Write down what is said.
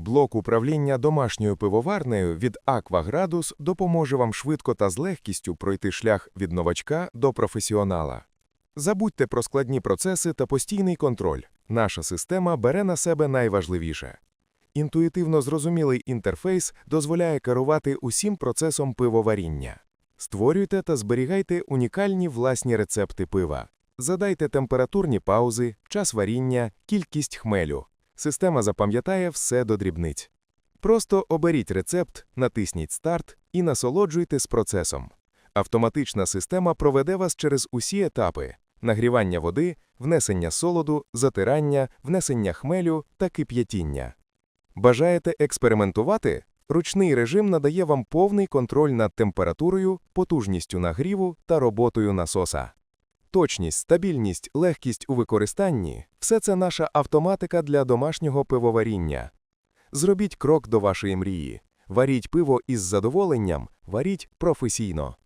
Блок управління домашньою пивоварнею від Акваградус допоможе вам швидко та з легкістю пройти шлях від новачка до професіонала. Забудьте про складні процеси та постійний контроль. Наша система бере на себе найважливіше. Інтуїтивно зрозумілий інтерфейс дозволяє керувати усім процесом пивоваріння. Створюйте та зберігайте унікальні власні рецепти пива. Задайте температурні паузи, час варіння, кількість хмелю. Система запам'ятає все до дрібниць. Просто оберіть рецепт, натисніть старт і насолоджуйтесь процесом. Автоматична система проведе вас через усі етапи: нагрівання води, внесення солоду, затирання, внесення хмелю та кип'ятіння. Бажаєте експериментувати? Ручний режим надає вам повний контроль над температурою, потужністю нагріву та роботою насоса. Точність, стабільність, легкість у використанні все це наша автоматика для домашнього пивоваріння. Зробіть крок до вашої мрії. Варіть пиво із задоволенням, варіть професійно.